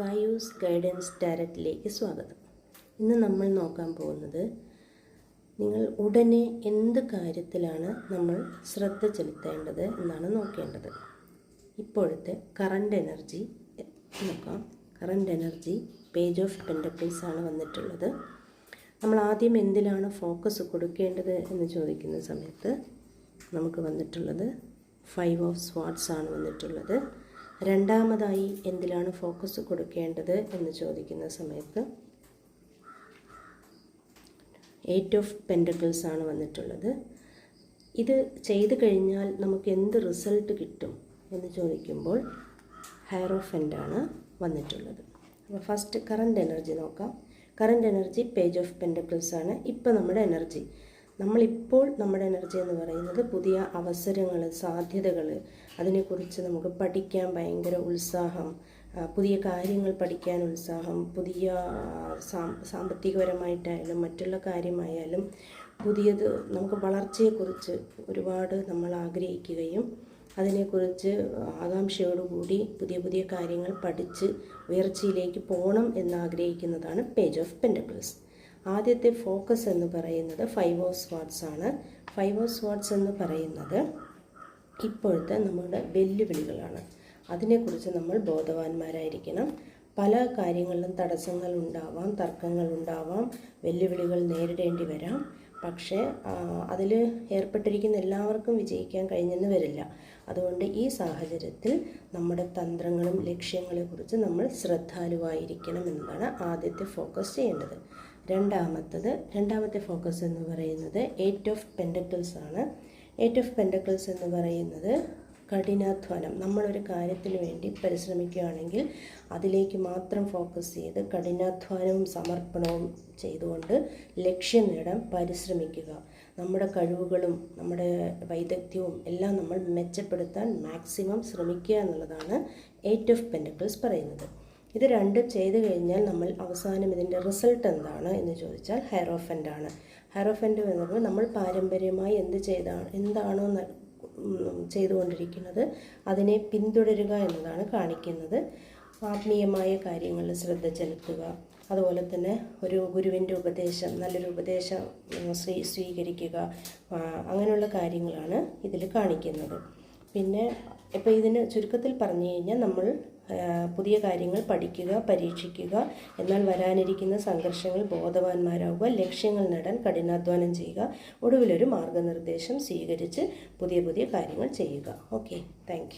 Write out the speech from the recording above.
ഗായൂസ് guidance ഡയറക്റ്റിലേക്ക് സ്വാഗതം. ഇന്ന് നമ്മൾ നോക്കാൻ പോകുന്നത് നിങ്ങൾ ഉടനെ എന്ത് കാര്യത്തിലാണ് നമ്മൾ ശ്രദ്ധ ചെലുത്തേണ്ടത് എന്നാണ് നോക്കേണ്ടത്. ഇപ്പോഴത്തെ കറണ്ട് എനർജി നോക്കാം. Current energy page of pentacles ആണ് വന്നിട്ടുള്ളത്. നമ്മൾ ആദ്യം എന്തിലാണ് ഫോക്കസ് കൊടുക്കേണ്ടത് എന്ന് ചോദിക്കുന്ന സമയത്ത് നമുക്ക് വന്നിട്ടുള്ളത് ഫൈവ് ഓഫ് സ്വാട്സ് ആണ് വന്നിട്ടുള്ളത്. രണ്ടാമതായി എന്തിലാണ് ഫോക്കസ് കൊടുക്കേണ്ടത് എന്ന് ചോദിക്കുന്ന സമയത്ത് എയ്റ്റ് ഓഫ് പെൻഡക്കിൾസ് ആണ് വന്നിട്ടുള്ളത്. ഇത് ചെയ്തു കഴിഞ്ഞാൽ നമുക്ക് എന്ത് റിസൾട്ട് കിട്ടും എന്ന് ചോദിക്കുമ്പോൾ ഹയറോഫന്റ് ആണ് വന്നിട്ടുള്ളത്. അപ്പോൾ ഫസ്റ്റ് കറണ്ട് എനർജി നോക്കാം. Current energy page of pentacles ആണ്. ഇപ്പോൾ നമ്മുടെ എനർജി നമ്മളിപ്പോൾ നമ്മുടെ എനർജി എന്ന് പറയുന്നത് പുതിയ അവസരങ്ങൾ സാധ്യതകൾ അതിനെക്കുറിച്ച് നമുക്ക് പഠിക്കാൻ ഭയങ്കര ഉത്സാഹം. പുതിയ കാര്യങ്ങൾ പഠിക്കാൻ ഉത്സാഹം. പുതിയ സാമ്പത്തികപരമായിട്ടായാലും മറ്റുള്ള കാര്യമായാലും പുതിയത് നമുക്ക് വളർച്ചയെക്കുറിച്ച് ഒരുപാട് നമ്മൾ ആഗ്രഹിക്കുകയും അതിനെക്കുറിച്ച് ആകാംക്ഷയോടുകൂടി പുതിയ പുതിയ കാര്യങ്ങൾ പഠിച്ച് ഉയർച്ചയിലേക്ക് പോകണം എന്നാഗ്രഹിക്കുന്നതാണ് പേജ് ഓഫ് പെൻഡക്കിൾസ് ആദ്യത്തെ ഫോക്കസ് എന്ന് പറയുന്നത് ഫൈവ് ഓഫ് സ്വാട്സ് ആണ്. ഫൈവ് ഓഫ് സ്വാട്സ് എന്ന് പറയുന്നത് ഇപ്പോഴത്തെ നമ്മുടെ വെല്ലുവിളികളാണ്. അതിനെക്കുറിച്ച് നമ്മൾ ബോധവാന്മാരായിരിക്കണം. പല കാര്യങ്ങളിലും തടസ്സങ്ങൾ ഉണ്ടാവാം തർക്കങ്ങൾ ഉണ്ടാവാം വെല്ലുവിളികൾ നേരിടേണ്ടി വരാം. പക്ഷേ അതിൽ ഏർപ്പെട്ടിരിക്കുന്ന എല്ലാവർക്കും വിജയിക്കാൻ കഴിഞ്ഞെന്ന് വരില്ല. അതുകൊണ്ട് ഈ സാഹചര്യത്തിൽ നമ്മുടെ തന്ത്രങ്ങളും ലക്ഷ്യങ്ങളെക്കുറിച്ച് നമ്മൾ ശ്രദ്ധാലുവായിരിക്കണം എന്നതാണ് ആദ്യത്തെ ഫോക്കസ് ചെയ്യേണ്ടത്. രണ്ടാമത്തത് രണ്ടാമത്തെ ഫോക്കസ് എന്ന് പറയുന്നത് എയ്റ്റ് ഓഫ് പെൻഡക്കിൾസ് ആണ്. എയ്റ്റ് ഓഫ് പെൻഡക്കിൾസ് എന്ന് പറയുന്നത് കഠിനാധ്വാനം. നമ്മളൊരു കാര്യത്തിന് വേണ്ടി പരിശ്രമിക്കുകയാണെങ്കിൽ അതിലേക്ക് മാത്രം ഫോക്കസ് ചെയ്ത് കഠിനാധ്വാനവും സമർപ്പണവും ചെയ്തുകൊണ്ട് ലക്ഷ്യം നേടാൻ പരിശ്രമിക്കുക. നമ്മുടെ കഴിവുകളും നമ്മുടെ വൈദഗ്ധ്യവും എല്ലാം നമ്മൾ മെച്ചപ്പെടുത്താൻ മാക്സിമം ശ്രമിക്കുക എന്നുള്ളതാണ് എയ്റ്റ് ഓഫ് പെൻഡക്കിൾസ് പറയുന്നത്. ഇത് രണ്ടും ചെയ്തു കഴിഞ്ഞാൽ നമ്മൾ അവസാനം ഇതിന്റെ റിസൾട്ട് എന്താണ് എന്ന് ചോദിച്ചാൽ ഹെയറോഫന്റ് ആണ്. ഹെയറോഫന്റ് എന്നത് നമ്മൾ പാരമ്പര്യമായി എന്ത് ചെയ്താണ് എന്താണോ ചെയ്തുകൊണ്ടിരിക്കുന്നത് അതിനെ പിന്തുടരുക എന്നതാണ് കാണിക്കുന്നത്. ആത്മീയമായ കാര്യങ്ങളിൽ ശ്രദ്ധ ചെലുത്തുക അതുപോലെ തന്നെ ഒരു ഗുരുവിന്റെ ഉപദേശം നല്ലൊരു ഉപദേശം സ്വീ സ്വീകരിക്കുക അങ്ങനെയുള്ള കാര്യങ്ങളാണ് ഇതിൽ കാണിക്കുന്നത്. പിന്നെ ഇപ്പോൾ ഇതിന് ചുരുക്കത്തിൽ പറഞ്ഞു കഴിഞ്ഞാൽ നമ്മൾ പുതിയ കാര്യങ്ങൾ പഠിക്കുക പരീക്ഷിക്കുക എന്നാൽ വരാനിരിക്കുന്ന സംഘർഷങ്ങൾ ബോധവാന്മാരാകുക ലക്ഷ്യങ്ങൾ നേടാൻ കഠിനാധ്വാനം ചെയ്യുക ഒടുവിലൊരു മാർഗനിർദ്ദേശം സ്വീകരിച്ച് പുതിയ പുതിയ കാര്യങ്ങൾ ചെയ്യുക. Okay thank